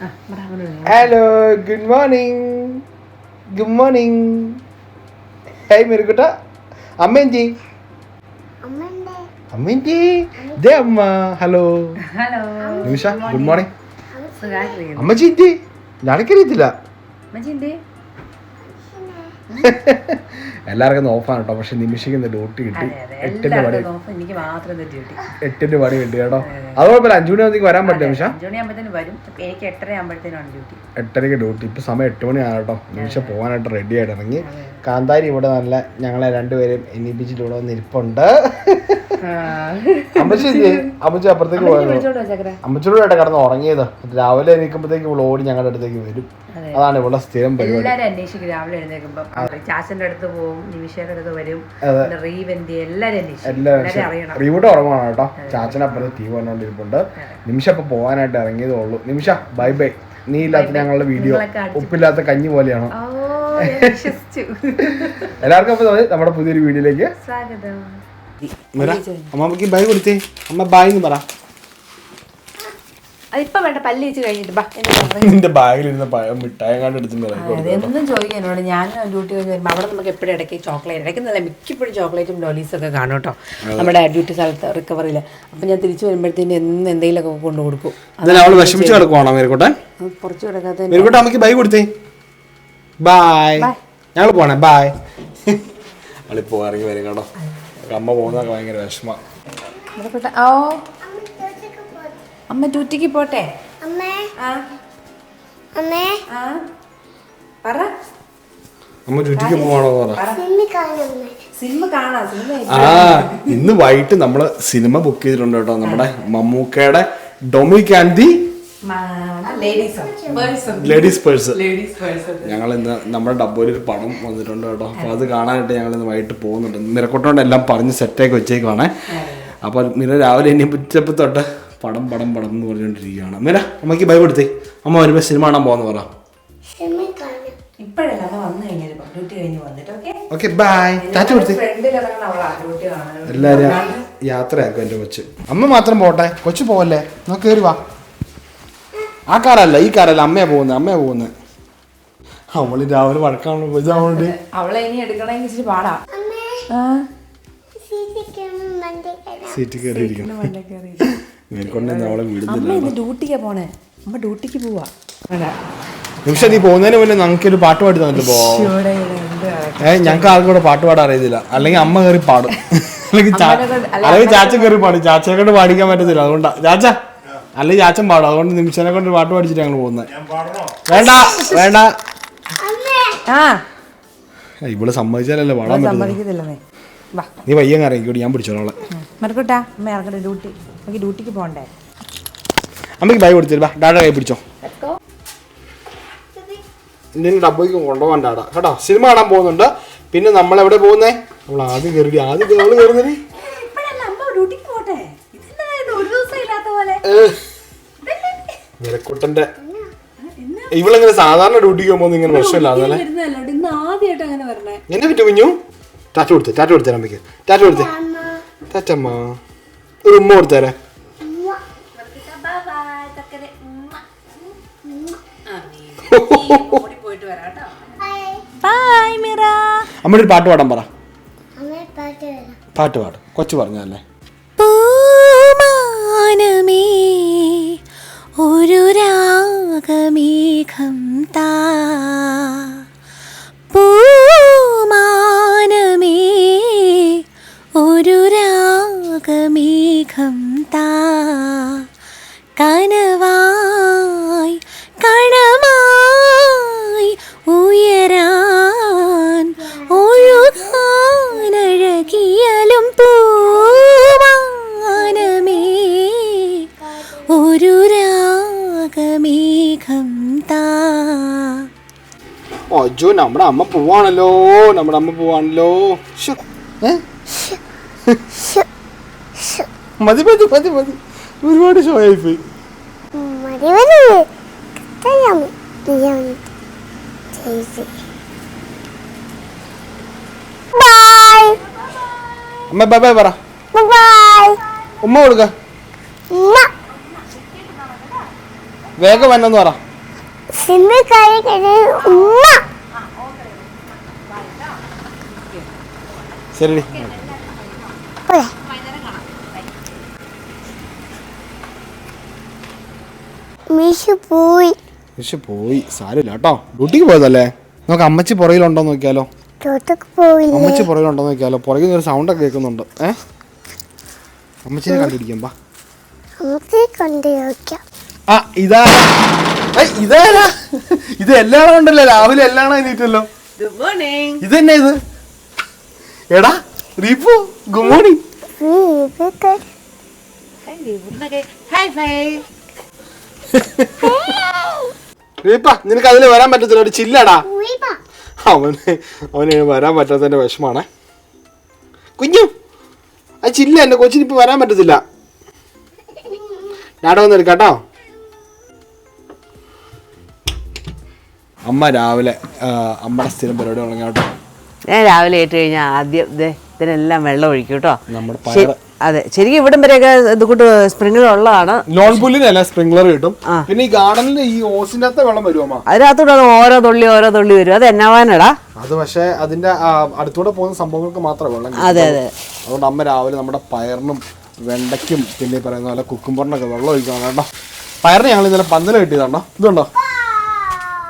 Hello good morning good morning hi മെരുക്കുട്ട അമ്മന്റെ അമ്മേന്തി ദേ അമ്മ. Hello hello Nimisha good morning അമ്മച്ചി ഇന്തി ഞാനക്കറിയത്തില്ല അമ്മച്ചിന്റെ എല്ലാവർക്കും ഓഫാണ് കേട്ടോ. പക്ഷെ നിമിഷിക്കുന്ന ഡ്യൂട്ടി കിട്ടി. എട്ടിന്റെ പണി എനിക്ക് മാത്രം എട്ടിന്റെ പണി കിട്ടി കേട്ടോ. അത് കുഴപ്പമില്ല. അഞ്ചു മണി ആകുമ്പോഴത്തേക്ക് വരാൻ പറ്റില്ല നിമിഷ? അഞ്ചു മണിയാകുമ്പോഴത്തേന് വരും. എനിക്ക് എട്ടര ആകുമ്പോഴത്തേനാണ് ഡ്യൂട്ടി. എട്ടരയ്ക്ക് ഡ്യൂട്ടി. ഇപ്പൊ സമയം എട്ട് മണിയാണ് കേട്ടോ. നിമിഷം പോകാനായിട്ട് റെഡി ആയിട്ട് ഇറങ്ങി. കാന്താരി ഇവിടെ നല്ല ഞങ്ങളെ രണ്ടുപേരും വന്ന് ഇരിപ്പുണ്ട്. അമ്മച്ചി? അമ്മച്ചി അപ്പുറത്തേക്ക് പോയത് വിളിച്ചോട്ടോ കടന്ന് ഉറങ്ങിയത്. രാവിലെ എണീക്കുമ്പോഴത്തേക്ക് ഇവിടെ ഓടി ഞങ്ങളുടെ അടുത്തേക്ക് വരും. അതാണ് ഇവിടെ സ്ഥിരം പരിപാടി. അന്വേഷിക്കും രാവിലെ എഴുന്നേൽക്കുമ്പോ. ചാച്ചന്റെ അടുത്ത് പോകും നിമിഷയുടെ അടുത്ത് വരും. പിന്നെ റീവെന്തി എല്ലാരും അന്വേഷിക്കും. എല്ലാവരും എല്ലാരും ഉറങ്ങണം കേട്ടോ. ചാച്ചനപ്പുറത്ത് ടീ പറഞ്ഞോണ്ടിരിപ്പുണ്ട് നിമിഷ ഇപ്പൊ പോകാനായിട്ട് ഇറങ്ങിയതേ ഉള്ളൂ. Nimisha bye bye. നീ ഇല്ലാത്ത ഞങ്ങളുടെ വീഡിയോ ഉപ്പില്ലാത്ത കഞ്ഞി പോലെയാണോ? എല്ലാവർക്കും അപ്പൊ നമ്മുടെ പുതിയൊരു വീഡിയോയിലേക്ക് സ്വാഗതം. അമ്മയ്ക്ക് ബൈ കൊടുത്തേ. അമ്മ ബായ് എന്ന് പറ. അതിപ്പോ വേണ്ട പല്ല് വെച്ച് കഴിഞ്ഞിട്ട് ബാ. എന്നെ പറയാം. നിന്റെ ബാഗിലിരുന്ന പഴം മിഠായി കണ്ട് എന്നും ഞാൻ ഡ്യൂട്ടി കഴിഞ്ഞ് വരുമ്പോൾ അവിടെ നമുക്ക് എപ്പോഴും ഇടയ്ക്ക് ചോക്ലേറ്റ് ഇടയ്ക്ക് നല്ല മിക്കപ്പോഴും ചോക്ലേറ്റും ലോലീസും ഒക്കെ കാണും കേട്ടോ. നമ്മുടെ ഡ്യൂട്ടി സ്ഥലത്ത് റിക്കവറിയിൽ. അപ്പം ഞാൻ തിരിച്ചു വരുമ്പോഴത്തേന് എന്ന് എന്തെങ്കിലുമൊക്കെ കൊണ്ടു കൊടുക്കും. അവൾ വിഷമിച്ച് കിടക്കുവാണോ മേരിക്കോട്ടെ? കുറച്ച് കിടക്കാത്ത മേരിക്കോട്ടെ ബൈ കൊടുത്തേ. ബായ് ഞങ്ങൾ പോണേ. ബായ് അവളിപ്പോ ഇറങ്ങി വരും കേട്ടോ. അമ്മ പോകുന്നതൊക്കെ ഭയങ്കര വിഷമ. ഓ. അമ്മ ഡ്യൂട്ടിക്ക് പോട്ടെ? അമ്മേ. ആ. അമ്മേ. ആ. പറ. അമ്മ ചുറ്റിക്ക് പോവാണോ പറ. സിമ്മി സിനിമ കാണാം സിനിമ ആ ഇന്ന് വൈകിട്ട് നമ്മൾ സിനിമ ബുക്ക് ചെയ്തിട്ടുണ്ട് കേട്ടോ നമ്മുടെ മമ്മൂക്കയുടെ Dominic and the ladies purse ഞങ്ങൾ ഇന്ന് നമ്മുടെ ഡബ്ബോയിൽ ഒരു പണം വന്നിട്ടുണ്ട് കേട്ടോ. അപ്പോൾ അത് കാണാനായിട്ട് ഞങ്ങൾ ഇന്ന് വൈകിട്ട് പോകുന്നുണ്ട്. മിറക്കൊട്ടോണ്ട് എല്ലാം പറഞ്ഞ് സെറ്റാക്കി വെച്ചേക്കുവാണ്. അപ്പോൾ മിര രാവിലെ ഇനി ഉച്ചപ്പ് തൊട്ട് പടം പടം പടം എന്ന് പറഞ്ഞുകൊണ്ടിരിക്കുകയാണ് മിന അമ്മയ്ക്ക് ബൈ കൊടുത്തേ അമ്മ വരുമ്പോൾ സിനിമ കാണാൻ പോവാന്ന് പറ. എല്ലാരും കാണാം. ഇപ്പോഴല്ല അമ്മ വന്നു കഴിഞ്ഞാൽ വന്നിട്ട് ഓക്കെ ഓക്കെ ബൈ ടാറ്റ കൊടുത്തേ എല്ലാവരും യാത്രയാക്കും എന്റെ കൊച്ച്. അമ്മ മാത്രം പോട്ടെ. കൊച്ചു പോവല്ലേ? നമുക്ക് കയറി വാ. ആ കാറല്ല ഈ കാറല്ല. അമ്മയാ പോകുന്നത് അമ്മയാ പോകുന്നത്. അവൾ രാവിലെ വഴക്കാണല്ലോ അവളുടെ അവളെ ഇനി എടുക്കണമെങ്കിൽ ഇച്ചിരി പാടാ. അമ്മേ. ആ? സീറ്റിക്കും മണ്ടേ കയറാം. സീറ്റിൽ കയറിയിരിക്കണം. മേൽക്കൊണ്ട് അവളെ വിടുന്നില്ല. അമ്മ ഇന്ന് ഡ്യൂട്ടിക്കാ പോണേ. അമ്മ ഡ്യൂട്ടിക്ക് പോവാ. നിമിഷം നീ പോകുന്നതിന് മുന്നേ ഞങ്ങൾക്ക് ഒരു പാട്ട് പാടി തന്നിട്ട് ഏഹ് ഏ ഞങ്ങൾക്ക് ആർക്കും കൂടെ പാട്ട് പാടാൻ അറിയത്തില്ല. അല്ലെങ്കിൽ അമ്മ കയറി പാടും. അല്ലെങ്കിൽ അല്ലെങ്കിൽ ചാച്ച കയറി പാടും. ചാച്ചയെ കൊണ്ട് പാടിക്കാൻ പറ്റത്തില്ല. അതുകൊണ്ടാ ചാച്ച. അല്ലെങ്കിൽ ചാച്ചൻ പാടും. അതുകൊണ്ട് നിമിഷനെ കൊണ്ട് പാട്ട് പാടിച്ചിട്ട് ഞങ്ങൾ പോകുന്നത് വേണ്ട വേണ്ട. ആ. ഏ, ഇവൾ സമ്മതിച്ചാലല്ലേ പാടാൻ വാ. നീ പയ്യങ്ങ ഇറങ്ങിക്കോടി ഞാൻ പിടിച്ചോളെ മറക്കട്ടാ അമ്മ ഇറങ്ങട്ടെ ഡ്യൂട്ടി. നമുക്ക് ഡ്യൂട്ടിക്ക് പോകണ്ടേ അമ്മയ്ക്ക് ബൈ കൊടുത്തില്ല വാ ഡാഡ കൈ പിടിച്ചോ. നിന്റെ ഡബ്ബയ്ക്ക് കൊണ്ടുപോകാൻ ഡാഡ കേട്ടോ സിനിമ കാണാൻ പോകുന്നുണ്ട്. പിന്നെ നമ്മൾ എവിടെ പോകുന്നേ? നമ്മൾ ആദ്യം കയറി ആദ്യം കയറി കയറുന്നേ നിരക്കുട്ടന്റെ. ഇവളെങ്ങനെ സാധാരണ ഡ്യൂട്ടിക്ക് പോകുമ്പോൾ ഇങ്ങനെ പ്രശ്നമില്ല അതല്ലേ? വരുന്നതല്ലോ ഇന്ന് അങ്ങനെ വരണേ. എന്നെ പറ്റു കുഞ്ഞു? ടാറ്റ കൊടുത്തേ ടാറ്റ കൊടുത്തേ അമ്മയ്ക്ക് ടാറ്റ കൊടുത്തേ. ടാറ്റമ്മ ഒരു ഉമ്മ കൊടുത്തേരെ. പോയിട്ട് വരാം കേട്ടോ ബൈ മിറ അമ്മയുടെ ഒരു പാട്ട് പാടാൻ പറ. അമ്മേ പാട്ട് പാടും പാട്ട് പാട്. കൊച്ചു പറഞ്ഞല്ലേ ഒരു രാഗമേഘം താ. പൂമാനമേ അയ്യോ നമ്മുടെ അമ്മ പോവാണല്ലോ നമ്മുടെ അമ്മ പോവാണല്ലോ? മതി മതി മതി മതി. ഒരുപാട് ഷോ ആയിപ്പോയി അമ്മ ബൈ ബൈ പറ. ഉമ്മ കൊടുക്ക. വേഗം വന്നെന്ന് പറ. സിമ്മി കഴിക്കുന്നത് ഉമ്മ. ശരി. പോയി? പക്ഷെ പോയി. സാരമില്ല കേട്ടോ. ഡ്യൂട്ടിക്ക് പോയതല്ലേ? നമുക്ക് അമ്മച്ചി പുറകിലുണ്ടോ നോക്കിയാലോ? അമ്മച്ചി പുറകിലുണ്ടോ നോക്കിയാലോ? പുറകിൽ നിന്ന് ഒരു സൗണ്ടൊക്കെ കേൾക്കുന്നുണ്ട്. ഏ? അമ്മച്ചിനെ കണ്ടുപിടിക്കാം ബാ ആ ഇതാ. ഇതാ ഇത് എല്ലാണോ ഉണ്ടല്ലോ. രാവിലെ എല്ലാണോ എണീറ്റല്ലോ. ഗുഡ് മോർണിംഗ് ഇത് തന്നെ ഇത്? എടാ റീപ്പു ഗുഡ് മോർണിംഗ് റീപ്പ നിനക്ക് അതിന് വരാൻ പറ്റത്തില്ല ഒരു ചില്ലടാ. അവന് അവന് വരാൻ പറ്റാത്തതിന്റെ വിഷമാണേ. കുഞ്ഞു ആ ചില്ല എന്റെ കൊച്ചിന് ഇപ്പൊ വരാൻ പറ്റത്തില്ല. ഡാഡ വന്ന് എടുക്കാട്ടോ. അമ്മ രാവിലെ അമ്മടെ അമ്മയുടെ സ്ഥിരം പരിപാടി തുടങ്ങി കേട്ടോ. ഞാൻ രാവിലെ ഏറ്റ് കഴിഞ്ഞാൽ ആദ്യം ദേ ഇതിനെല്ലാം വെള്ളം ഒഴിക്കും കേട്ടോ. നമ്മുടെ പയറ്. അതെ. ശരിക്കും ഇവിടം വരെയൊക്കെ ഇത് കൂട്ട് സ്പ്രിംഗ്ലർ ഉള്ളതാണ്. നോൺ പുല്ലിനല്ല സ്പ്രിംഗ്ലർ കിട്ടും. പിന്നെ ഈ ഗാർഡനിൽ ഈ ഓസിന്റെ അകത്ത് വെള്ളം വരുമോ അതിനകത്തൂടെ ഓരോ തുള്ളി ഓരോ തുള്ളി വരും. അത് എന്നാവാനടാ? അത് പക്ഷേ അതിന്റെ അടുത്തൂടെ പോകുന്ന സംഭവങ്ങൾക്ക് മാത്രമേ വെള്ളം അതെ അതെ. അതുകൊണ്ട് അമ്മ രാവിലെ നമ്മുടെ പയറിനും വെണ്ടയ്ക്കും പിന്നെ പറയുന്ന പോലെ കുക്കുംബറിനൊക്കെ വെള്ളം ഒഴിക്കണം കേട്ടോ. പയറിന് ഞങ്ങൾ ഇന്നലെ പന്തൽ കിട്ടിയതാണോ? ഇതുണ്ടോ?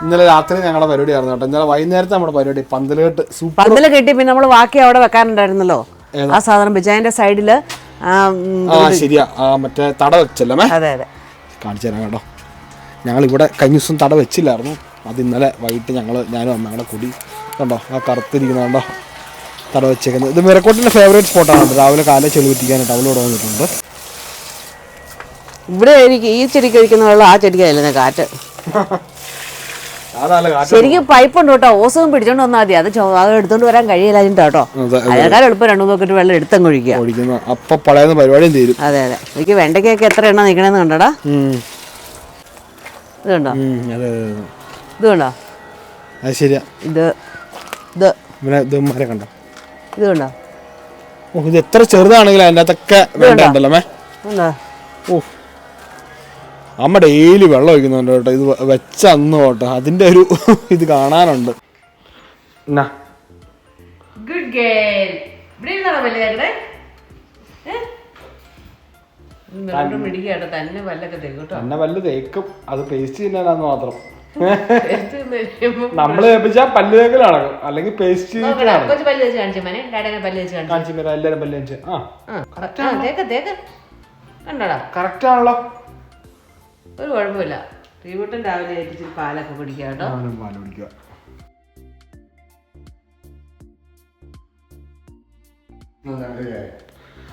ഇന്നലെ രാത്രി ഞങ്ങളുടെ പരിപാടിയായിരുന്നു കേട്ടോ. ഇന്നലെ വൈകുന്നേരത്തെ നമ്മുടെ പരിപാടി പന്തലുകെട്ട്. സൂപ്പർ പന്തൽ കെട്ടി പിന്നെ നമ്മൾ ബാക്കി അവിടെ വെക്കാനുണ്ടായിരുന്നല്ലോ. ആ സാധനം വെച്ച് അതിന്റെ സൈഡിൽ ആ, ശരിയാ. ആ മറ്റേ തട വെച്ചല്ലേ? അതെ അതെ. കാണിച്ചു തരാം കേട്ടോ. ഞങ്ങൾ ഇവിടെ കഴിഞ്ഞ ദിവസം തട വെച്ചില്ലായിരുന്നു. അത് ഇന്നലെ വൈകിട്ട് ഞങ്ങൾ ഞാനും അമ്മ ഞങ്ങളുടെ കുടി കണ്ടോ ആ കറുത്തിരിക്കുന്ന കണ്ടോ തട വെച്ചേക്കുന്നത്. ഇത് മെരക്കോട്ടിന്റെ ഫേവറേറ്റ് സ്പോട്ടാണ് രാവിലെ കാലം ചെളി കുത്തിക്കാനായിട്ട് അവളിവിടെ വന്നിട്ടുണ്ട്. ഇവിടെ എനിക്ക് ഈ ചെടിക്ക് ഒഴിക്കുന്ന വെള്ളം ആ ചെടിക്കല്ലേ കാറ്റ് കാറ്റ്. ശരിക്കും പൈപ്പ് ഉണ്ട് കേട്ടോ. ഓസവും പിടിച്ചോണ്ട് വന്നാൽ മതി. അത് അത് എടുത്തോണ്ട് വരാൻ കഴിയില്ല അതിന്റെ കേട്ടോ. അതെ, അതെ. അതിനേക്കാൾ എളുപ്പം രണ്ടു നോക്കിട്ട് വെള്ളം എടുത്തങ്ങ് ഒഴിക്കുക. അപ്പൊ പഴയുന്ന പരിപാടിയും തീരും. അതെ അതെ. എനിക്ക് വെണ്ടയ്ക്കൊക്കെ എത്ര എണ്ണ നിൽക്കണേന്ന് കണ്ടടാ. ഇത് കണ്ടോ. ഇത് കണ്ടോ? അത് ശരിയാ. ഇത് ഇത്. ഇതുമാരെ കണ്ടോ? ഇത് കണ്ടോ? ഓ ഇത് എത്ര ചെറുതാണെങ്കിലും അതിന്റെ അകത്തൊക്കെ വേണ്ടല്ലോ മേ. ഓ. അമ്മ ഡെയിലി വെള്ളം ഒഴിക്കുന്നുണ്ട് കേട്ടോ. ഇത് വ- വെച്ച അന്ന് കേട്ടോ അതിന്റെ ഒരു ഇത് കാണാനുണ്ട്. ഗുഡ് ഗേൾ ഇവിടെ ഇരുന്നാണോ പല്ല് കേട്ടെ. മിടിക്കാട്ടോ തന്നെ പല്ലൊക്കെ തന്നെ വല്ല തേക്കും. അത് പേസ്റ്റ് തിന്നാനാന്ന് മാത്രം. നമ്മൾ ഏൽപ്പിച്ചാ പല്ല് നടക്കും അല്ലെങ്കിൽ പേസ്റ്റ് പല്ല് വെച്ച് കാണിച്ചു മോനെ. ഡാഡേനെ പല്ല് വെച്ച് കാണിച്ചു. കാണിച്ചു തരാം. എല്ലാരും പല്ല് വെച്ച് ആ തേക്ക് കണ്ടോടാ. കറക്റ്റ് ആണല്ലോ. ഒരു കുഴപ്പമില്ല. റീബൂട്ടൻ രാവിലെ ആയിട്ട് പാലൊക്കെ പിടിക്കാട്ടോ കേട്ടോ. പാൽ കുടിക്കുക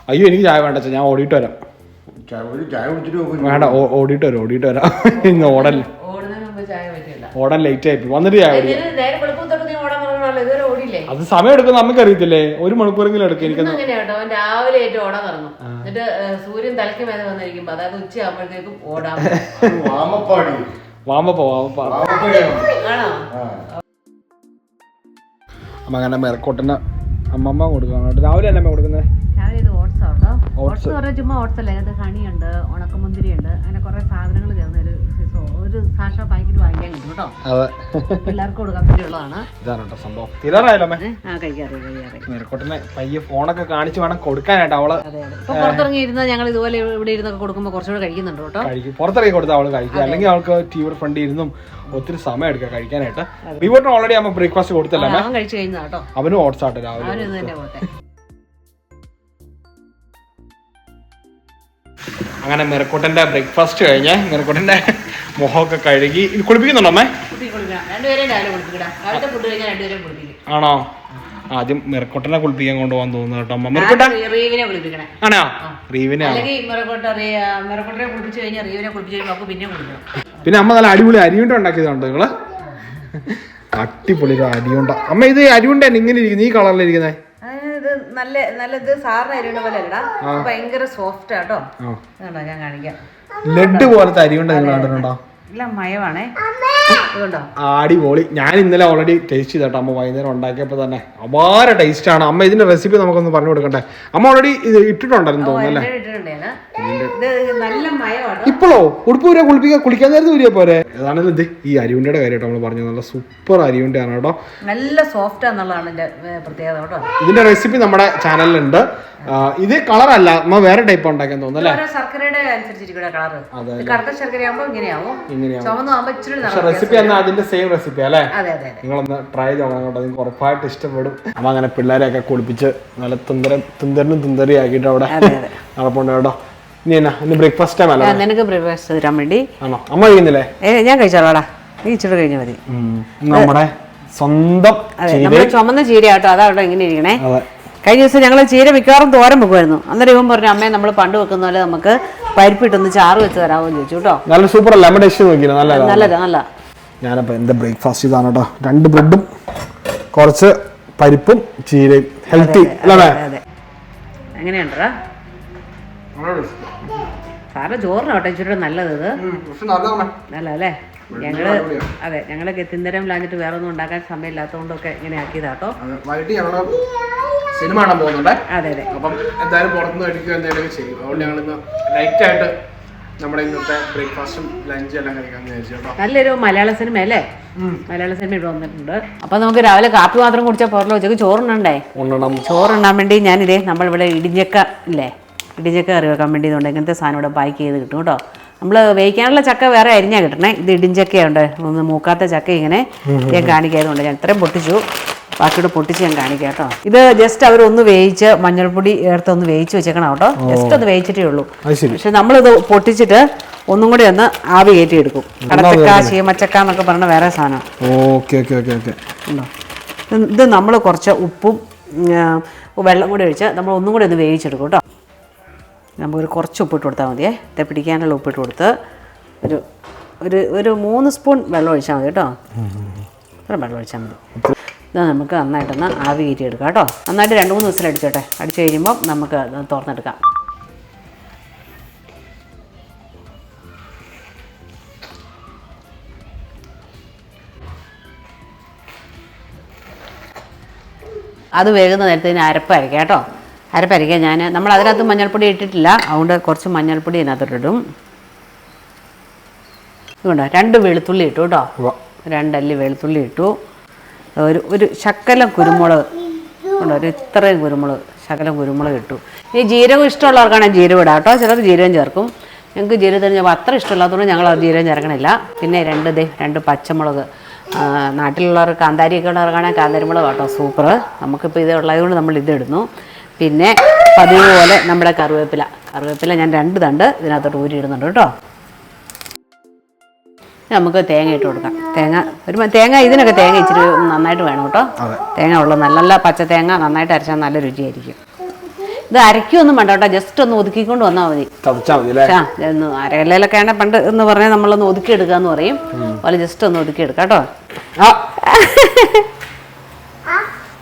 അയ്യോ എനിക്ക് ചായ വേണ്ട ഞാൻ ഓടിയിട്ട് വരാം. വേണ്ട ഓടിയിട്ട് വരാം ഓടിയിട്ട് വരാം. ഇന്ന് ഓടൻ പറ്റില്ല ഓടാൻ ലേറ്റ് ആയി വന്നിട്ട് ചായ കുടിക്കാം ഇതിന് നേരെ വെളുപ്പം തൊട്ട് നീ ഓടാൻ പറഞ്ഞാലോ ഇതുവരെ ഓടിയില്ലേ അത് സമയം എടുക്കുന്ന നമുക്ക് അറിയത്തില്ലേ ഒരു മണിക്കൂറെങ്കിലും എടുക്കും എനിക്ക് അങ്ങനെയാ കേട്ടോ. രാവിലെ ഏറ്റവും ഓടാൻ തുടങ്ങും എന്നിട്ട് സൂര്യൻ തലയ്ക്ക് മേലെ വന്നിരിക്കുമ്പോ അതായത് ഉച്ച ഓടാം ഓടാൻ വാമപ്പോ വാമപ്പോ. ആണോ? അമ്മ അങ്ങനെ മെറക്കോട്ടന് അമ്മമ്മ കൊടുക്കണം രാവിലെ അല്ലേ അമ്മ കൊടുക്കുന്നത് രാവിലെ ഇത് ഓട്സ് കേട്ടോ. ഓട്സ്. എന്ന് പറഞ്ഞാൽ ചുമ്മാ ഓട്സ് അല്ല അതിനകത്ത് ഹണിയുണ്ട് ഉണക്കമുന്തിരി ഉണ്ട് അങ്ങനെ കുറെ സാധനങ്ങൾ ചേർന്ന ഒരു ഒരു സാഷ പാക്കറ്റ് വാങ്ങിക്കാൻ കിട്ടും. കേട്ടോ പിള്ളേർക്ക് കൊടുക്കാൻ വേണ്ടിയുള്ളതാണ് ഇതാണ് കേട്ടോ സംഭവം. തീരാറായല്ലോ ആ കഴിക്കാറ് കഴിക്കാറ് മെറക്കോട്ടനെ പയ്യെ ഫോണൊക്കെ കാണിച്ച് വേണം കൊടുക്കാനായിട്ട് അവൾ. പുറത്തിറങ്ങി ഇരുന്ന ഞങ്ങൾ ഇതുപോലെ ഇവിടെ ഇരുന്നൊക്കെ കൊടുക്കുമ്പോൾ കുറച്ചുകൂടെ കഴിക്കുന്നുണ്ട് കേട്ടോ. കഴിക്കും. പുറത്തിറങ്ങി കൊടുത്താൽ അവൾ കഴിക്കും. അല്ലെങ്കിൽ അവൾക്ക് ടി വിയുടെ ഫ്രണ്ട് ഇരുന്നും ഒത്തിരി സമയം എടുക്കുക കഴിക്കാനായിട്ട്. റിവോട്ടിന് ഓൾറെഡി അമ്മ ബ്രേക്ക്ഫാസ്റ്റ് കൊടുത്തല്ലേ അവൻ കഴിച്ചു കഴിഞ്ഞാ കേട്ടോ. അവനും ഓട്സ് ആട്ടെ രാവിലെ അങ്ങനെ മെറക്കൂട്ടന്റെ ബ്രേക്ക്ഫാസ്റ്റ് കഴിഞ്ഞേ മെറക്കോട്ടന്റെ മുഖമൊക്കെ കഴുകി കുളിപ്പിക്കുന്നുണ്ടോ അമ്മേ? ആണോ? ആദ്യം മെറക്കോട്ടനെ കുളിപ്പിക്കാൻ കൊണ്ടുപോകാൻ തോന്നുന്നു കേട്ടോ അമ്മ. മെറക്കോട്ട? ആദ്യം റീവിനെ കുളിപ്പിക്കണേ. ആണോ? റീവിനെ പിന്നെ അമ്മ നല്ല അടിപൊളി അരിയുണ്ട ഉണ്ടാക്കിയതുണ്ട് നിങ്ങൾ? അടിപൊളി അരിയുണ്ട. അമ്മ ഇത് അരിയുണ്ട ഇങ്ങനെ ഇരിക്കുന്നത് ഈ കളറിലിരിക്കുന്നേ ഇത് നല്ല നല്ലത് സാറിന് അരിയുണ്ട പോലെ അല്ലടാ. ഭയങ്കര സോഫ്റ്റ് ആട്ടോ ഞാൻ കാണിക്കാം. ലഡ് പോലത്തെ അരി കൊണ്ട് നിങ്ങൾ കണ്ടിട്ടുണ്ടോ? എല്ലാം മയമാണേ. അടിപൊളി. ഞാൻ ഇന്നലെ ഓൾറെഡി ടേസ്റ്റ് ചെയ്തട്ടോ അമ്മ വൈകുന്നേരം ഉണ്ടാക്കിയപ്പോൾ തന്നെ. അപാര ടേസ്റ്റ് ആണ്. അമ്മ ഇതിന്റെ റെസിപ്പി നമുക്കൊന്ന് പറഞ്ഞു കൊടുക്കണ്ടേ? അമ്മ ഓൾറെഡി ഇത് ഇട്ടിട്ടുണ്ടായിരുന്നു തോന്നുന്നു അല്ലേ? ഇട്ടിട്ടുണ്ട് ഞാൻ. ഇത് നല്ല മയമാണ് ഇപ്പോഴോ? ഉടുപ്പ് വരെ കുളിപ്പിക്കാൻ കുളിക്കാൻ നേരത്തെ ഊരിയ പോരെ? ഏതാണെങ്കിലും ഇത്? ഈ അരിവിന്റെ കാര്യമായിട്ട് നമ്മൾ പറഞ്ഞു. നല്ല സൂപ്പർ അരിയുണ്ടയാണ് കേട്ടോ. നല്ല സോഫ്റ്റ് എന്നുള്ളതാണ് പ്രത്യേകത കേട്ടോ. ഇതിന്റെ റെസിപ്പി നമ്മുടെ ചാനലിലുണ്ട് ഇത് കളറല്ല നമ്മൾ വേറെ ടൈപ്പ് ഉണ്ടാക്കാൻ തോന്നുന്നു അല്ലേ? ഓരോ ശർക്കരയുടെ അനുസരിച്ചിരിക്കും കളർ കറുത്ത ശർക്കര ആകുമ്പോ ഇങ്ങനെയാവും പക്ഷെ റെസിപ്പി എന്നാൽ അതിന്റെ സെയിം റെസിപ്പി അല്ലേ? നിങ്ങളൊന്ന് ട്രൈ ചെയ്തോളാം കേട്ടോ. നിങ്ങൾക്ക് ഉറപ്പായിട്ട് ഇഷ്ടപ്പെടും. അമ്മ അങ്ങനെ പിള്ളേരെയൊക്കെ കുളിപ്പിച്ച് നല്ല തുന്തരം തുന്തരനും തുന്തരി ആക്കിയിട്ട് അവിടെ നടപ്പുണ്ട് കേട്ടോ. ബ്രേക്ക്ഫാസ്റ്റ് ടൈം അല്ലേ? നിനക്ക് ബ്രേക്ക്ഫാസ്റ്റ് തരാൻ വേണ്ടി. ആണോ? അമ്മ കഴിക്കുന്നില്ലേ? ഏ ഞാൻ കഴിച്ചോളാടാ. നീ ഇച്ചിരി കഴിഞ്ഞാൽ മതി. നമ്മുടെ സ്വന്തം ചുമന്ന ചീര കേട്ടോ അതാ അവിടെ ഇങ്ങനെ ഇരിക്കണേ. കഴിഞ്ഞ ദിവസം ഞങ്ങൾ ചീര മിക്കവാറും തോരൻ വെക്കുമായിരുന്നു അന്നേരം ഇവൻ പറഞ്ഞു അമ്മയെ നമ്മൾ പണ്ട് വെക്കുന്ന പോലെ നമുക്ക് പരിപ്പിട്ടൊന്ന് ചാറ് വെച്ച് തരാമോ? എന്ന് ചോദിച്ചു കേട്ടോ. നല്ല സൂപ്പർ അല്ല നമ്മുടെ ടേസ്റ്റ് നോക്കിയില്ല? നല്ല നല്ലതാ നല്ല ഞാനപ്പോൾ എന്റെ ബ്രേക്ക്ഫാസ്റ്റ് ഇതാണ് കേട്ടോ. രണ്ട് ബ്രെഡും കുറച്ച് പരിപ്പും ചീരയും. ഹെൽത്തി അല്ലേ? അതെ എങ്ങനെയുണ്ടോ സാറിന് ചോറിന് കേട്ടോ ഇച്ചിരി നല്ലത് ഇത്. നല്ല അല്ലേ ഞങ്ങൾ അതെ ഞങ്ങൾ ഗത്തിന്തരം ലാഞ്ഞിട്ട് വേറെ ഒന്നും ഉണ്ടാക്കാൻ സമയമില്ലാത്തതുകൊണ്ടൊക്കെ ഇങ്ങനെ ആക്കിയതാട്ടോ. വൈകിട്ട് ഞങ്ങൾ സിനിമ കാണാൻ പോകുന്നുണ്ട്. അതെ അതെ. അപ്പം എന്തായാലും പുറത്തുനിന്ന് കഴിക്കുക എന്തെങ്കിലും ചെയ്യും. അതുകൊണ്ട് ഞങ്ങൾ ഇന്ന് ലൈറ്റ് ആയിട്ട് നമ്മുടെ ഇന്നത്തെ ബ്രേക്ക്ഫാസ്റ്റും ലഞ്ചും എല്ലാം കഴിക്കാൻ വിചാരിച്ചു നല്ലൊരു മലയാള സിനിമ അല്ലേ? മലയാള സിനിമ ഇവിടെ വന്നിട്ടുണ്ട്. അപ്പൊ നമുക്ക് രാവിലെ കാപ്പി മാത്രം കുടിച്ചാൽ പോരല്ലോ. ഉച്ചയ്ക്ക് ചോറുണ്ടേ ഉണ്ണണം. ചോറുണ്ണാൻ വേണ്ടി ഞാനിതേ നമ്മളിവിടെ ഇടിഞ്ഞക്ക ഇല്ലേ? ഇടിഞ്ഞക്ക കറി വെക്കാൻ വേണ്ടി ഇതുകൊണ്ട് ഇങ്ങനത്തെ സാധനം ഇവിടെ പാക്ക് ചെയ്ത് കിട്ടും കേട്ടോ. നമ്മൾ വേവിക്കാനുള്ള ചക്ക വേറെ അരിഞ്ഞാ കിട്ടണേ. ഇത് ഇടിഞ്ചക്കയുണ്ട് ഒന്ന് മൂക്കാത്ത ചക്ക ഇങ്ങനെ ഞാൻ കാണിക്കായതുകൊണ്ട് ഞാൻ ഇത്രയും പൊട്ടിച്ചു. ബാക്കിയുടെ പൊട്ടിച്ച് ഞാൻ കാണിക്കാം കേട്ടോ. ഇത് ജസ്റ്റ് അവർ ഒന്ന് വേവിച്ച് മഞ്ഞൾപ്പൊടി ചേർത്ത് ഒന്ന് വേവിച്ച് വെച്ചേക്കണം കേട്ടോ. ജസ്റ്റ് ഒന്ന് വേവിച്ചിട്ടേ ഉള്ളൂ. പക്ഷെ നമ്മളിത് പൊട്ടിച്ചിട്ട് ഒന്നും കൂടി ഒന്ന് ആവി കയറ്റി എടുക്കും കടച്ചക്ക ചീമച്ചക്ക എന്നൊക്കെ പറഞ്ഞ വേറെ സാധനം. ഇത് നമ്മൾ കുറച്ച് ഉപ്പും വെള്ളം കൂടി ഒഴിച്ച് നമ്മൾ ഒന്നും കൂടി ഒന്ന് വേവിച്ചെടുക്കും കേട്ടോ. നമുക്കൊരു കുറച്ച് ഉപ്പിട്ട് കൊടുത്താൽ മതിയേ ഇത് പിടിക്കാനുള്ള ഉപ്പിട്ട് കൊടുത്ത് ഒരു ഒരു ഒരു മൂന്ന് സ്പൂൺ വെള്ളം ഒഴിച്ചാൽ മതി കേട്ടോ. അത്ര വെള്ളം ഒഴിച്ചാൽ മതി. ഇത് നമുക്ക് നന്നായിട്ടൊന്ന് ആവി കയറ്റി എടുക്കാം കേട്ടോ. നന്നായിട്ട് രണ്ട് മൂന്ന് ദിവസം അടിച്ചോട്ടെ. അടിച്ചു കഴിയുമ്പോൾ നമുക്ക് തുറന്നെടുക്കാം അത് വേകുന്ന നേരത്തെ ഇതിന് അരപ്പരയ്ക്കാം കേട്ടോ. അരപ്പരയ്ക്കാൻ ഞാൻ നമ്മൾ അതിനകത്ത് മഞ്ഞൾപ്പൊടി ഇട്ടിട്ടില്ല. അതുകൊണ്ട് കുറച്ച് മഞ്ഞൾപ്പൊടി ഇതിനകത്തോട്ടിടും. ഇതുകൊണ്ടോ രണ്ട് വെളുത്തുള്ളി ഇട്ടു കേട്ടോ. രണ്ടല്ലി വെളുത്തുള്ളി ഇട്ടു. ഒരു ഒരു ശക്കലം കുരുമുളക്. ഉണ്ടോ ഒരു ഇത്രയും കുരുമുളക് ശകലം കുരുമുളക് ഇട്ടു. ഈ ജീരകം ഇഷ്ടമുള്ളവർക്കാണെങ്കിൽ ജീരകം ഇടാം കേട്ടോ. ചിലർ ജീരകം ചേർക്കും. ഞങ്ങൾക്ക് ജീരകം തന്നെ അത്ര ഇഷ്ടമില്ലാത്തതുകൊണ്ട് ഞങ്ങൾ ജീരകം ചേർക്കണില്ല. പിന്നെ രണ്ട് ദേ രണ്ട് പച്ചമുളക്. നാട്ടിലുള്ളവർ കാന്താരിയൊക്കെ ഉള്ളവർക്കാണെങ്കിൽ കാന്താരിമുളക് കേട്ടോ സൂപ്പർ നമുക്കിപ്പോൾ ഇത് ഉള്ളതുകൊണ്ട് നമ്മൾ ഇതിടുന്നു പിന്നെ പതിവ് പോലെ നമ്മുടെ കറിവേപ്പില. കറിവേപ്പില ഞാൻ രണ്ട് തണ്ട് ഇതിനകത്തോട്ട് ഊരി ഇടുന്നുണ്ട് കേട്ടോ. നമുക്ക് തേങ്ങ ഇട്ട് കൊടുക്കാം. തേങ്ങ ഒരു തേങ്ങ ഇതിനൊക്കെ തേങ്ങ ഇച്ചിരി നന്നായിട്ട് വേണം കേട്ടോ. തേങ്ങ ഉള്ള നല്ല നല്ല പച്ച തേങ്ങ നന്നായിട്ട് അരച്ചാൽ നല്ല രുചിയായിരിക്കും. ഇത് അരയ്ക്കൊന്നും വേണ്ട കേട്ടോ. ജസ്റ്റ് ഒന്ന് ഒതുക്കിക്കൊണ്ട് വന്നാൽ മതി. അരയിലൊക്കെ ആണെങ്കിൽ പണ്ട് എന്ന് പറഞ്ഞാൽ നമ്മളൊന്ന് ഒതുക്കി എടുക്കുക എന്ന് പറയും. അതുപോലെ ജസ്റ്റ് ഒന്ന് ഒതുക്കി എടുക്കാം കേട്ടോ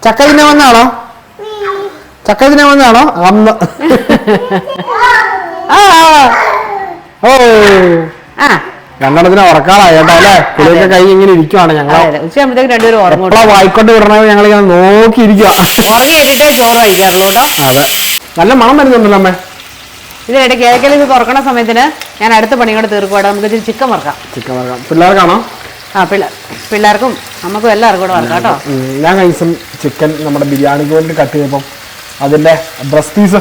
ചക്ക ഇന്ന വന്നാണോ? ചക്ക ഇതിനെ വന്നാണോ ആ. ഓ. രണ്ടെണ്ണത്തിന് ഉറക്കാറായി കേട്ടോ അല്ലേ? കുളിയൊക്കെ കൈ ഇങ്ങനെ ഇരിക്കുവാണ് ഞങ്ങൾ ഉച്ചയാകുമ്പോഴത്തേക്ക് രണ്ടുപേരും ഉറങ്ങും എപ്പോഴാ വായിക്കൊണ്ട് വിടണ ഞങ്ങളിങ്ങനെ നോക്കിയിരിക്കുക ഉറങ്ങി കഴിഞ്ഞിട്ടേ ചോറ് കഴിക്കാറുള്ളൂ കേട്ടോ? അതെ. നല്ല മണം വരുന്നുണ്ടല്ലോ അമ്മേ. ഇതിനിടയ്ക്ക് ഏതൊക്കെയും ഇത് തുറക്കണ സമയത്തിന് ഞാൻ അടുത്ത പണിയും കൂടെ തീർക്കുവാടെ നമുക്ക് ഇച്ചിരി ചിക്കൻ വറക്കാം. ചിക്കൻ വറക്കാം. പിള്ളേർക്കാണോ ആ പിള്ളേർ പിള്ളേർക്കും നമുക്കും എല്ലാവർക്കും കൂടെ വറക്കാം കേട്ടോ. ഞാൻ കഴിച്ചും ചിക്കൻ നമ്മുടെ ബിരിയാണിക്ക് വേണ്ടി കട്ട് ചെയ്തപ്പം അതിന്റെ ഡ്രസ് പീസ്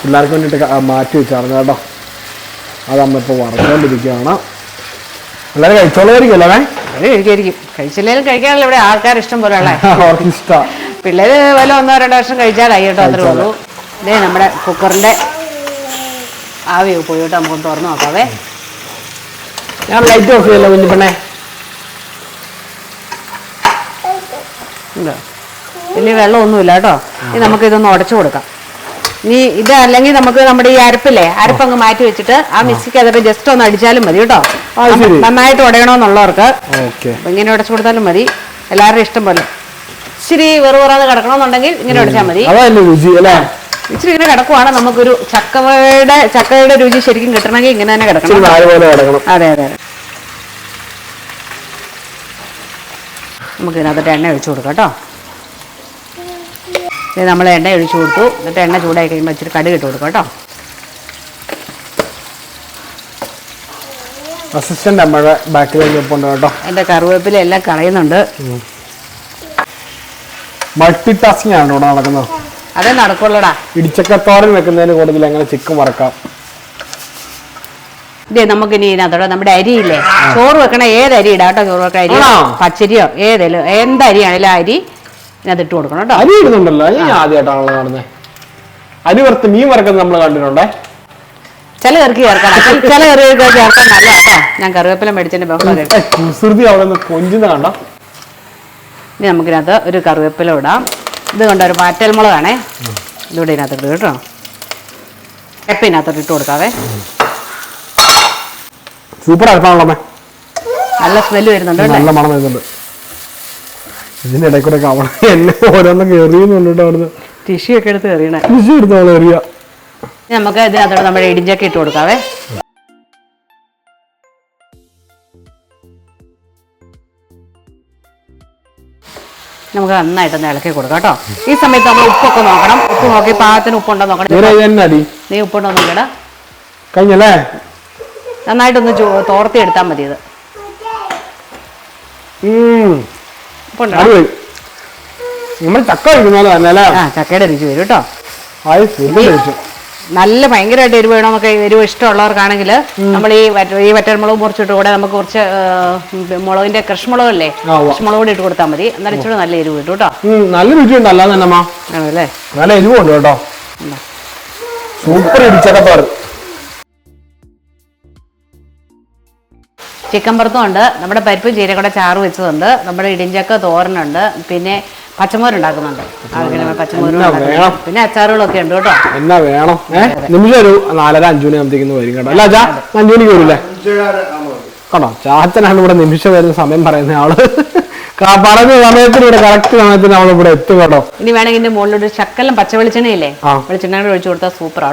പിള്ളേർക്ക് വേണ്ടിയിട്ട് മാറ്റി വെച്ചായിരുന്നു കേട്ടോ. അത് അമ്മ ഇപ്പോൾ വറച്ചുകൊണ്ടിരിക്കുകയാണ് പിള്ളേർ കഴിച്ചോളായിരിക്കുമല്ലോ അത് കഴിച്ചില്ലെങ്കിലും കഴിക്കാനല്ലോ ഇവിടെ ആൾക്കാർ ഇഷ്ടം പോലെ ഉള്ളേ അവർക്ക് ഇഷ്ടമാണ് പിള്ളേര് വല്ല ഒന്നോ രണ്ടോ വർഷം കഴിച്ചാലായി കേട്ടോ അത്രേ ഉള്ളൂ. ഇതേ നമ്മുടെ കുക്കറിന്റെ ആവി പോയിട്ട് നമുക്ക് തുറന്നു നോക്കാവേ. ഞാൻ ലൈറ്റ് ഓഫ് ചെയ്യല്ലോ കുഞ്ഞിപ്പണേ ഉണ്ടോ? വലിയ വെള്ളമൊന്നുമില്ല കേട്ടോ. ഇനി നമുക്ക് ഇതൊന്ന് ഉടച്ചു കൊടുക്കാം. ഇനി ഇത് അല്ലെങ്കിൽ നമുക്ക് നമ്മുടെ ഈ അരപ്പില്ലേ അരപ്പ് അങ്ങ് മാറ്റി വെച്ചിട്ട് ആ മിക്സിക്ക് അതൊക്കെ ജസ്റ്റ് ഒന്ന് അടിച്ചാലും മതി കേട്ടോ. നന്നായിട്ട് ഉടയണമെന്നുള്ളവർക്ക്. ഇങ്ങനെ ഉടച്ചു കൊടുത്താലും മതി. എല്ലാവരുടെയും ഇഷ്ടം പോലെ. ഇച്ചിരി വെറുതെ കിടക്കണമെന്നുണ്ടെങ്കിൽ ഇങ്ങനെ ഉടച്ചാൽ മതി. ഇച്ചിരി ഇങ്ങനെ കിടക്കുവാണ്. നമുക്കൊരു ചക്കയുടെ ചക്കയുടെ രുചി ശരിക്കും കിട്ടണമെങ്കിൽ ഇങ്ങനെ തന്നെ കിടക്കണം അതെ അതെ നമുക്ക് ഇതിനകത്തോട്ട് എണ്ണ ഒഴിച്ചു കൊടുക്കാം കേട്ടോ. നമ്മൾ എണ്ണ ഒഴിച്ചു കൊടുത്തു. എന്നിട്ട് എണ്ണ ചൂടായി കഴിയുമ്പോൾ ഇച്ചിരി കടുക് ഇട്ട് കൊടുക്കും കേട്ടോ. അസിസ്റ്റന്റ് അമ്മയുടെ ബാക്കിലേക്ക് നിൽപ്പുണ്ട് കേട്ടോ. എന്റെ കറിവേപ്പില എല്ലാം കളയുന്നുണ്ട്. മൾട്ടി ടാസ്കിംഗ് ആണ് ഇവിടെ നടക്കുന്നത്. അതേ നടക്കുള്ളൂടാ. ഇടിച്ചക്കത്തോരൻ വെക്കുന്നതിന് കൂടുതൽ അങ്ങനെ ചിക്കൻ വറക്കാം. ഇതേ നമുക്ക് ഇനി ഇതിനകത്തോടെ നമ്മുടെ അരിയില്ലേ? ചോറ് വെക്കണ ഏത് അരി ഇടാട്ടോ ചോറ് വെക്കണ അരി. പച്ചരിയോ ഏതേലും എന്ത് അരിയാണെങ്കിലും അരി ഇതിനകത്ത് ഇട്ട് കൊടുക്കണം കേട്ടോ. അരി ഇടുന്നുണ്ടല്ലോ. ഞാൻ ആദ്യമായിട്ടാണല്ലോ കാണുന്നത് അരി വറുത്ത് മീൻ വറക്കുന്നത് നമ്മൾ കണ്ടിട്ടുണ്ടേ? ചില കറിക്ക് ചേർക്കണം ചില- കറികൾക്ക് ചേർക്കാൻ നല്ല കേട്ടോ ഞാൻ കറിവേപ്പില മേടിച്ചതിന്റെ ബഹളം കേട്ടു. ഏയ്, കുസൃതി അവിടെ നിന്ന് കൊഞ്ചുന്ന കണ്ട? ഇനി നമുക്കിനകത്ത് ഒരു കറിവേപ്പില ഇടാം. ഇത് കണ്ട ഒരു പാറ്റൽമുളകാണേ ഇതുകൂടെ ഇതിനകത്ത് കേട്ടോ. എപ്പം ഇതിനകത്തോട്ട് ഇട്ട് കൊടുക്കാവേ. സൂപ്പർ അടുപ്പാണല്ലോ നല്ല സ്മെല്ല് വരുന്നുണ്ട് നല്ല മണം വരുന്നുണ്ട്. ഇതിന്റെ ഇടയിൽ കൂടെ അവളെ എന്നെ ഓരോന്നൊക്കെ എറിയുന്നുണ്ട് അവിടുന്ന്. ടിഷ്യൂ ഒക്കെ എടുത്ത് എറിയണേ കൃഷി എടുത്ത് അവളെ എറിയ നമുക്ക് ഇതിനകത്തോടെ നമ്മുടെ ഇടിഞ്ചൊക്കെ ഇട്ട് കൊടുക്കാവേ. നമുക്ക് നന്നായിട്ടൊന്ന് ഇളക്കി കൊടുക്കാം കേട്ടോ. ഈ സമയത്ത് നമ്മൾ ഉപ്പൊക്കെ നോക്കണം. ഉപ്പ് നോക്കി പാകത്തിന് ഉപ്പുണ്ടോ നോക്കണം. നീ ഉപ്പുണ്ടോ നോക്കടാ കഴിഞ്ഞല്ലേ? നന്നായിട്ടൊന്ന് തോർത്തി എടുത്താൽ മതി ഇത് നമ്മൾ ചക്ക ചക്കയുടെ രുചി വരും കേട്ടോ. നല്ല ഭയങ്കരമായിട്ട് എരിവ് വേണം നമുക്ക് എരിവ് ഇഷ്ടമുള്ളവർക്കാണെങ്കിൽ നമ്മൾ ഈ ഈ വറ്റൽമുളക് മുറിച്ചിട്ട് കൂടെ നമുക്ക് കുറച്ച് മുളകിന്റെ കൃഷ്ണമുളകല്ലേ. കൃഷ്ണമുളക് കൂടി ഇട്ട് കൊടുത്താൽ മതി. എന്നാലും ഇച്ചിരി നല്ല എരിവ് കിട്ടും കേട്ടോ. നല്ല നല്ല ഉണ്ട് അല്ലാതെ ആണല്ലേ? നല്ല എരിവുണ്ട് കേട്ടോ. സൂപ്പർ ഇടിച്ചക്കത്തോരൻ ചിക്കൻ പുറത്തും ഉണ്ട് നമ്മുടെ പരിപ്പ് ചീരക്കൂടെ ചാറ് വെച്ചതുണ്ട്. നമ്മുടെ ഇടിഞ്ചക്ക തോരനുണ്ട്. പിന്നെ പച്ചമോര് ഉണ്ടാക്കുന്നുണ്ട്. പച്ചമോരും. പിന്നെ അച്ചാറുകളൊക്കെ ഉണ്ട് കേട്ടോ. എന്നാ വേണം? നിമിഷം ഒരു നാലര അഞ്ചു മണി ആകുമ്പോഴത്തേക്ക് വരും കേട്ടോ. അല്ല അച്ഛാ അഞ്ചു മണിക്ക് വരൂലേ കേട്ടോ ചാച്ചനാണ് ഇവിടെ നിമിഷം വരുന്ന സമയം പറയുന്ന ആൾ. പറഞ്ഞ സമയത്തിന് ഇവിടെ കറക്റ്റ് സമയത്തിന് ഇവിടെ എത്തും കേട്ടോ. ഇനി വേണമെങ്കിൽ മുകളിലൊരു ശക്കലം പച്ച വെളിച്ചെണ്ണയില്ലേ. വെളിച്ചെണ്ണ ഒഴിച്ചു കൊടുത്താൽ സൂപ്പർ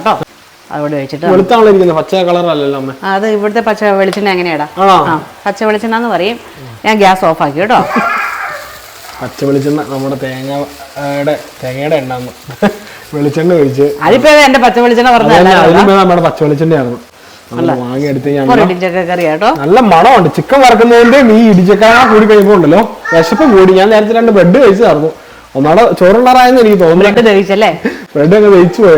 കേട്ടോ വെച്ചിട്ട് വെളുത്താണല്ലോ പച്ച കളറല്ലല്ലോ അമ്മ. അത് ഇവിടുത്തെ പച്ച വെളിച്ചെണ്ണ എങ്ങനെയാടാ? ആ പച്ച വെളിച്ചെണ്ണ എന്ന് പറയും. ഞാൻ ഗ്യാസ് ഓഫ് ആക്കി കേട്ടോ. പച്ച വെളിച്ചെണ്ണ നമ്മുടെ തേങ്ങയുടെ തേങ്ങയുടെ എണ്ണ വെളിച്ചെണ്ണ ഒഴിച്ച്. അതിപ്പോ എന്റെ പച്ച വെളിച്ചെണ്ണ നമ്മുടെ പച്ച വെളിച്ചെണ്ണയാണ്. നല്ല മണമുണ്ട്. ചിക്കൻ വറക്കുന്നതിന്റെ ഈ ഇടിച്ചക്കാ കൂടി കഴിയുമ്പോൾ ഉണ്ടല്ലോ. വിശപ്പ് കൂടി. ഞാൻ നേരത്തെ രണ്ട് ബ്രെഡ് കഴിച്ചതായിരുന്നു ഒന്നാടെ ചോറുള്ളറായെന്ന് എനിക്ക് തോന്നുന്നു. ബ്രെഡ് അങ്ങ് കഴിച്ചു പോയി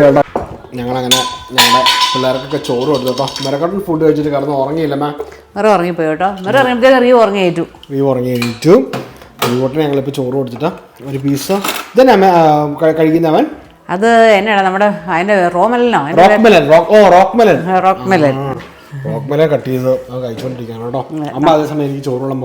ഞങ്ങളങ്ങനെ ഞങ്ങളുടെ പിള്ളേർക്കൊക്കെ ചോറ് കൊടുത്തു. കേട്ടോ മെരക്കട്ടൻ ഫുഡ് കഴിച്ചിട്ട് കിടന്ന് ഉറങ്ങിയില്ല മാ. നിറ ഉറങ്ങിപ്പോയി കേട്ടോ. നിറ ഇറങ്ങിയപ്പോഴത്തേക്ക് അറിയോ ഉറങ്ങിയേറ്റു. നീ ഉറങ്ങി എണീറ്റു അതുകൊണ്ടിന് ഞങ്ങളിപ്പോൾ ചോറ് കൊടുത്തിട്ടാ. ഒരു പീസ് ഇതന്നെ കഴിക്കുന്നവൻ അത് എന്നാണ് നമ്മുടെ അതിന്റെ റോമലനോ റോക്ക് മെലൻ റോക്ക് ഓ rock melon rock melon rock melon cut ചെയ്ത് കഴിച്ചോണ്ടിരിക്കാണ് കേട്ടോ. അമ്മ അതേസമയം എനിക്ക് ചോറ്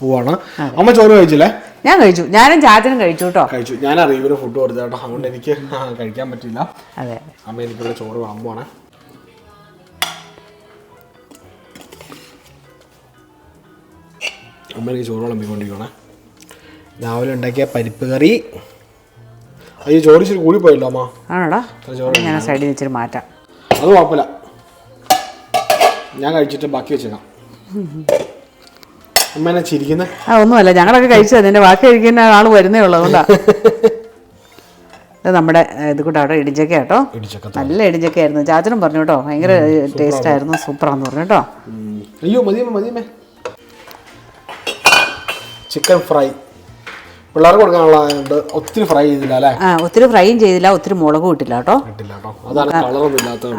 പോവാണ്. അമ്മ ചോറ് കഴിച്ചില്ലേ? ഞാൻ കഴിച്ചു. ഞാനും ചാച്ചനും കഴിച്ചു കേട്ടോ കഴിച്ചു. ഞാൻ അറിയുമ്പോൾ ഫുഡ് കൊടുത്തു കേട്ടോ. അതുകൊണ്ട് എനിക്ക് കഴിക്കാൻ പറ്റില്ല അതെ. അമ്മ എനിക്കുള്ള ചോറ് വാങ്ങുവാണ് അമ്മ എനിക്ക് ചോറ് വിളമ്പിക്കൊണ്ടിരിക്കണേ രാവിലെ ഉണ്ടാക്കിയ പരിപ്പ് കറി. അയ്യോ ചോറ് ഇച്ചിരി കൂടി പോയല്ലോ അമ്മ. ആണോടാ? ഞാൻ സൈഡിൽ വെച്ചിട്ട് മാറ്റാം. അത് കുഴപ്പമില്ല. ഞാൻ കഴിച്ചിട്ട് ബാക്കി വെച്ചേക്കാം. ആ ഒന്നുമല്ല. ഞങ്ങളൊക്കെ കഴിച്ചത് അതിന്റെ ബാക്കി കഴിക്കുന്ന ആൾ വരുന്നേ ഉള്ളൂ. അതുകൊണ്ടാ. ഇത് നമ്മുടെ ഇത് കൂടെ അവിടെ ഇടിഞ്ചക്ക കേട്ടോ ഇടിച്ചക്ക നല്ല ഇടിഞ്ചക്ക ആയിരുന്നു ചാച്ചനും പറഞ്ഞു കേട്ടോ. ഭയങ്കര ടേസ്റ്റ് ആയിരുന്നു സൂപ്പറാന്ന് പറഞ്ഞു കേട്ടോ. അയ്യോ മതിയമ്മ മതിയമ്മേ. ചിക്കൻ ഫ്രൈ പിള്ളേർക്ക് കൊടുക്കാനുള്ളത് ഒത്തിരി ഫ്രൈ ചെയ്തില്ല അല്ലേ? ആ ഒത്തിരി ഫ്രൈയും ചെയ്തില്ല. ഒത്തിരി മുളകും ഇട്ടില്ല കേട്ടോ.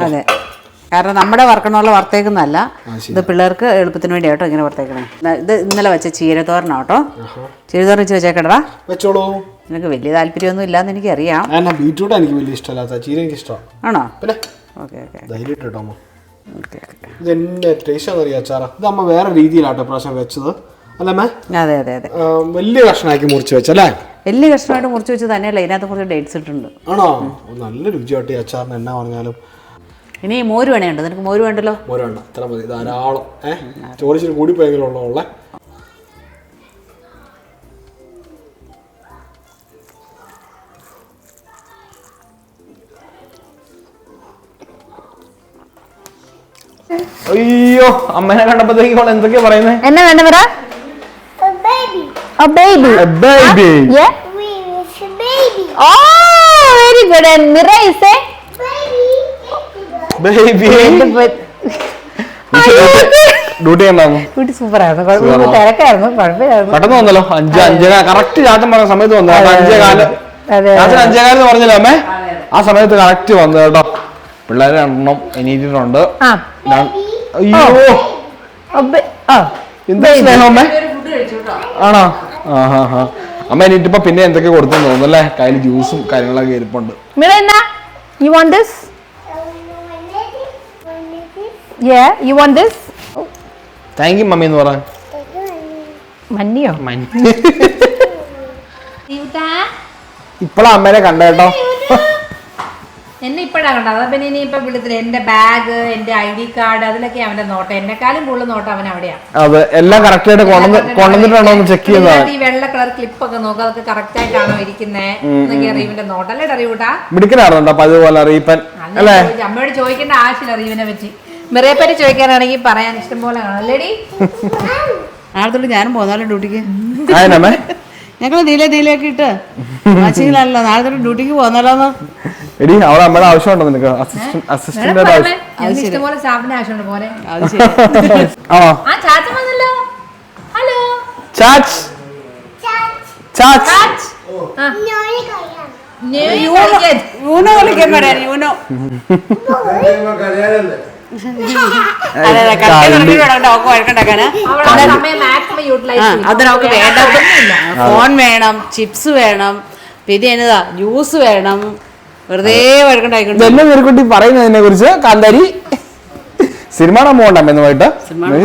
അതെ. കാരണം നമ്മുടെ വറക്കണമുള്ള വർത്തേക്കുന്നല്ല ഇത് പിള്ളേർക്ക് എളുപ്പത്തിന് വേണ്ടി കേട്ടോ ഇങ്ങനെ വറുത്തേക്കണേ. ഇത് ഇന്നലെ വെച്ച ചീരത്തോരനാ കേട്ടോ. ചീരത്തോരൻ വെച്ച് വെച്ചേക്കടാ വെച്ചോളൂ. നിനക്ക് വലിയ താല്പര്യമൊന്നും ഇല്ലാന്ന് എനിക്കറിയാം. ബീറ്റ്റൂട്ട് എനിക്ക് വലിയ ഇഷ്ടമല്ലാത്ത. ചീര എനിക്ക് ഇഷ്ടമാണ്. ആണോ? Okay okay. ധൈര്യം ഇട്ടോ അമ്മ. ഇത് എന്റെ ടേസ്റ്റ് അച്ചാറ? ഇത് അമ്മ വേറെ രീതിയിലാട്ടോ പ്രാവശ്യം വെച്ചത്. അല്ലമ്മേ അതെ അതെ അതെ. വലിയ കഷ്ണമാക്കി മുറിച്ച് വെച്ചല്ലേ വലിയ കഷ്ണമായിട്ട് മുറിച്ച് വെച്ച് തന്നെയല്ല ഇതിനകത്ത് കുറച്ച് ഡേറ്റ്സ് ഇട്ടിട്ടുണ്ട്. ആണോ? നല്ല രുചിയായിട്ട് ഈ അച്ചാറിന്. എന്നാ പറഞ്ഞാലും. ഇനി മോര് വേണേണ്ടോ നിനക്ക് മോര് വേണ്ടല്ലോ മോര് വേണ്ട ഇത്ര മതി ധാരാളം ഏഹ് ചോറിച്ചിന് കൂടി പോയെങ്കിലുള്ള ഉള്ള അയ്യോ അമ്മേനെ കണ്ടപ്പോഴത്തേക്ക് അവൾ എന്തൊക്കെയാ പറയുന്നത് എന്നെ വേണ്ട പറ A baby. A baby. Yeah. We is a baby. Oh, very good. And Mira is a baby duty ഉണ്ടാവും കുട്ടി സൂപ്പർ ആയിരുന്നു. കുഴപ്പമില്ല തിരക്കായിരുന്നു കുഴപ്പമില്ലായിരുന്നു. പെട്ടെന്ന് വന്നല്ലോ. അഞ്ച് അഞ്ചര കറക്റ്റ് ചാച്ചൻ പറഞ്ഞ സമയത്ത് വന്നു. കേട്ടോ അഞ്ചേ കാൽ. അതെ, ചാച്ചൻ അഞ്ചേ കാൽ എന്ന് പറഞ്ഞല്ലോ അമ്മേ? ആ സമയത്ത് കറക്റ്റ് വന്നു കേട്ടോ. പിള്ളേരെ എണ്ണം എണീറ്റിട്ടുണ്ട്. അയ്യോ. എന്താ സ്നേഹം അമ്മേ? ആണോ? ആ ഹാ ഹാ അമ്മ എണീറ്റിപ്പോ പിന്നെ എന്തൊക്കെ കൊടുത്തു തോന്നുന്നു അല്ലേ? കയ്യിൽ ജ്യൂസും കാര്യങ്ങളൊക്കെ ഇരിപ്പുണ്ട്. you want this? Yeah, you want this? Thank you mummy എന്ന് പറയാൻ മഞ്ഞയോ? ഇപ്പഴാ അമ്മേനെ കണ്ട കേട്ടോ. എന്നെ ഇപ്പോഴാ കണ്ടത്. അതാ പിന്നെ ഇനി ഇപ്പൊ വിളിച്ചില്ല എന്റെ ബാഗ് എന്റെ ഐ ഡി കാർഡ് അതിലൊക്കെ അവന്റെ നോട്ടം. എന്നെക്കാളും കൂടുതൽ നോട്ടം അവൻ അവിടെയാ. അത് എല്ലാം കറക്റ്റ് ആയിട്ട് കൊണ്ടുവന്നിട്ടാണോ എന്ന് ചെക്ക് ചെയ്യുന്നത് ഈ വെള്ള കളർ ക്ലിപ്പ് ഒക്കെ നോക്കുക അതൊക്കെ കറക്റ്റ് ആയിട്ടാണോ ഇരിക്കുന്നേ? എന്നൊക്കെ അറിയുവിന്റെ നോട്ടം അല്ലേ അറിയൂട്ടാ? മിടുക്കനായിരുന്നു കേട്ടോ പതിപോലെ അറിയിപ്പൻ അല്ലേ അമ്മയോട് ചോദിക്കേണ്ട ആവശ്യമില്ല അറിയുവിനെ പറ്റി. മിറയെ പറ്റി ചോദിക്കാനാണെങ്കിൽ പറയാൻ ഇഷ്ടം പോലെ കാണാം. അല്ലേടി? നാളെ തൊട്ട് ഞാനും പോന്നാലും ഡ്യൂട്ടിക്ക്. ഞങ്ങൾ നീല നീലയൊക്കെ ഇട്ട് മാച്ചിങ്ങിലല്ലോ നാളെ തൊട്ട് ഡ്യൂട്ടിക്ക് പോന്നാലോന്ന്? എടി അവിടെ അമ്മയുടെ ആവശ്യമുണ്ടോ നിനക്ക്? അസിസ്റ്റന്റ് അസിസ്റ്റന്റ് ഇഷ്ടംപോലെ സ്റ്റാഫിന്റെ ആവശ്യമുണ്ട് പോലെ ആ. ചാച്ച വന്നല്ലോ. ഹലോ. ചാച്ച്. ചാച്ച്. യൂനോ വിളിക്കാൻ പറയാൻ യൂനോ. അതെ അതെ കറക്റ്റ് കറക്റ്റ് ഒക്കെ വഴക്കുണ്ടാക്കാന്. അവളുടെ സമയം യൂട്ടിലൈസ് അത് നമുക്ക് വേണ്ട. ഫോൺ വേണം ചിപ്സ് വേണം പിന്നെ എന്നതാ ജ്യൂസ് വേണം വെറുതെ വഴക്കുണ്ടായിക്കൊണ്ട് പറയുന്നതിനെ കുറിച്ച് കാന്താരി? സിനിമ പോകണ്ട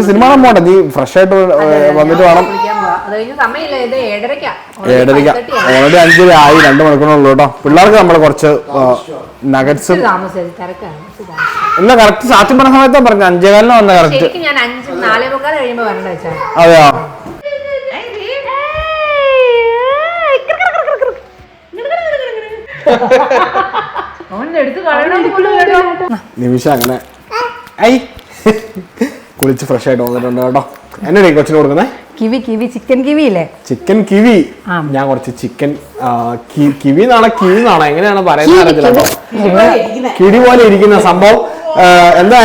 സിനിമ പോകണ്ട നീ ഫ്രഷ് ആയിട്ട് വന്നിട്ട് വേണം. ഏഴരയ്ക്ക. ഓൾറെഡി അഞ്ചര ആയി രണ്ട് മണിക്കൂറുള്ളൂ കേട്ടോ. പിള്ളേർക്ക് നമ്മൾ കുറച്ച് നഗറ്റ്സ് ഇല്ല കറക്റ്റ് സാത്യം പറഞ്ഞ സമയത്താ പറഞ്ഞു. അഞ്ചേകാലിന് വന്ന കറക്റ്റ് ശരിക്കും ഞാൻ അഞ്ച് നാലേ മുക്കാൽ കഴിയുമ്പോ വരണ്ട വെച്ചാൽ അതെയോ? നിമിഷം അങ്ങനെ. ഐ. കുളിച്ച് ഫ്രഷ് ആയിട്ട് വന്നിട്ടുണ്ട് കേട്ടോ. എന്നാണ് കൊച്ചിന് കൊടുക്കുന്നേ? കിവി കിവി ചിക്കൻ കിവി ഇല്ലേ? Chicken kiwi. ഞാൻ കുറച്ച് ചിക്കൻ കിവി എന്നാണ് കിവി എന്നാണ്. എങ്ങനെയാണ് പറയുന്നത് അറിയത്തില്ല കിടി പോലെ ഇരിക്കുന്ന സംഭവം എന്താ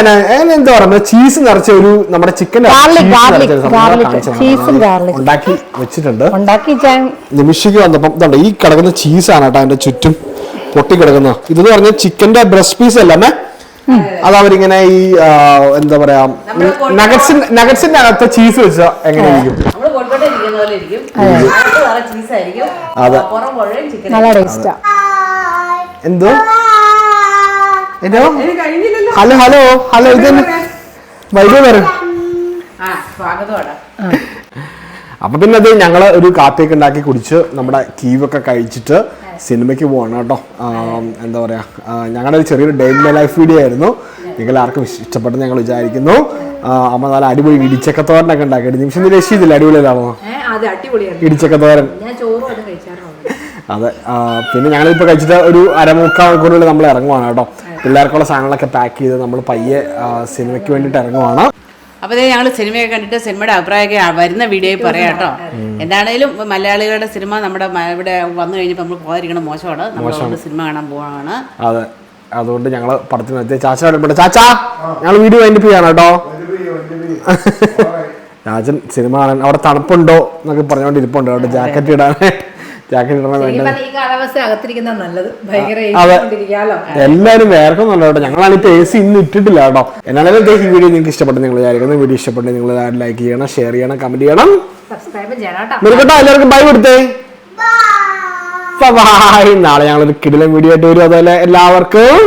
എന്താ പറയുന്നത് ചീസ് നിറച്ച ഒരു നമ്മുടെ ചിക്കൻ. ഉണ്ടാക്കി വെച്ചിട്ടുണ്ട്. നിമിഷിക്ക് വന്നപ്പം ഇതുണ്ട് ഈ കിടക്കുന്ന ചീസാണ് കേട്ടോ അതിന്റെ ചുറ്റും പൊട്ടി കിടക്കുന്ന ഇതെന്ന് പറഞ്ഞാൽ ചിക്കന്റെ ബ്രസ്റ്റ് പീസ് അല്ലേ അത് അവരിങ്ങനെ ഈ എന്താ പറയാ നഗറ്റ്സിന്റെ നഗറ്റ്സിന്റെ അകത്ത് ചീസ് വെച്ച എങ്ങനെയായിരിക്കും ചീസായിരിക്കും. അതെ. മുഴുവൻ ചിക്കൻ നല്ല ടേസ്റ്റാ. എന്തോ? എന്തോ? ഹലോ ഹലോ ഹലോ ഇത് വൈകി വരും അപ്പൊ പിന്നെ അത് ഞങ്ങൾ ഒരു കാപ്പിയൊക്കെ ഉണ്ടാക്കി കുടിച്ച് നമ്മുടെ കീവൊക്കെ കഴിച്ചിട്ട് സിനിമയ്ക്ക് പോകണം കേട്ടോ. എന്താ പറയാ ആ, ഞങ്ങളുടെ ഒരു ചെറിയൊരു ഡേ മൈ ലൈഫ് വീഡിയോ ആയിരുന്നു. നിങ്ങൾ ആർക്കും ഇഷ്ടപ്പെട്ടു ഞങ്ങൾ വിചാരിക്കുന്നു. അമ്മ നല്ല അടിപൊളി ഇടിച്ചക്കത്തോരനൊക്കെ ഉണ്ടാക്കിയിട്ട് നിമിഷം രക്ഷിച്ചില്ല? അടിപൊളിയാണ്. ഇടിച്ചക്കത്തോരൻ. അത് പിന്നെ ഞങ്ങളിപ്പോൾ കഴിച്ചിട്ട് ഒരു അരമുക്കാൽ നമ്മൾ ഇറങ്ങുവാണ് കേട്ടോ. പിള്ളേർക്കുള്ള സാധനങ്ങളൊക്കെ പാക്ക് ചെയ്ത് നമ്മൾ പയ്യെ സിനിമയ്ക്ക് വേണ്ടിയിട്ട് ഇറങ്ങുവാണ്. അപ്പോൾ ഇതേ ഞങ്ങൾ സിനിമയൊക്കെ കണ്ടിട്ട് സിനിമയുടെ അഭിപ്രായമൊക്കെ വരുന്ന വീഡിയോയിൽ പറയാം കേട്ടോ. എന്താണേലും മലയാളികളുടെ സിനിമ നമ്മുടെ ഇവിടെ വന്നു കഴിഞ്ഞപ്പോൾ നമ്മൾ പോകാതിരിക്കണം മോശമാണ്. നമ്മളോട് സിനിമ കാണാൻ പോവാണ്. അതെ. അതുകൊണ്ട് ഞങ്ങൾ പടത്തിന് എത്തിയ ചാച്ച ഇവിടെ ചാച്ചാ ഞങ്ങൾ വീഡിയോ വൈൻഡപ്പ് ചെയ്യാണ് കേട്ടോ. രാജൻ സിനിമ കാണാൻ അവിടെ തണുപ്പുണ്ടോ എന്നൊക്കെ പറഞ്ഞുകൊണ്ട് ഇരിപ്പുണ്ട് അവിടെ ജാക്കറ്റ് ഇടാൻ. ജാക്കറ്റ് ഇടണം ശരിക്കും വേണ്ടത് ഈ കാലാവസ്ഥ അകത്തിരിക്കുന്ന നല്ലത്. ഭയങ്കര എല്ലാവരും വേർക്കുന്നുണ്ട് കേട്ടോ. ഞങ്ങളാണ് ഇപ്പൊ എ സി ഇന്ന് ഇട്ടിട്ടില്ല കേട്ടോ. എന്നാലും ഈ വീഡിയോ നിങ്ങൾക്ക് ഇഷ്ടപ്പെട്ടു നിങ്ങൾ വിചാരിക്കുന്നു. വീഡിയോ ഇഷ്ടപ്പെട്ടു നിങ്ങൾ ലൈക്ക് ചെയ്യണം ഷെയർ ചെയ്യണം കമന്റ് ചെയ്യണം. സബ്സ്ക്രൈബ് ചെയ്യണം കേട്ടോ എല്ലാവർക്കും ബൈ കൊടുത്തേ. ബൈ നാളെ ഞങ്ങളൊരു കിടിലൻ വീഡിയോ ആയിട്ട് വരും. അതുപോലെ എല്ലാവർക്കും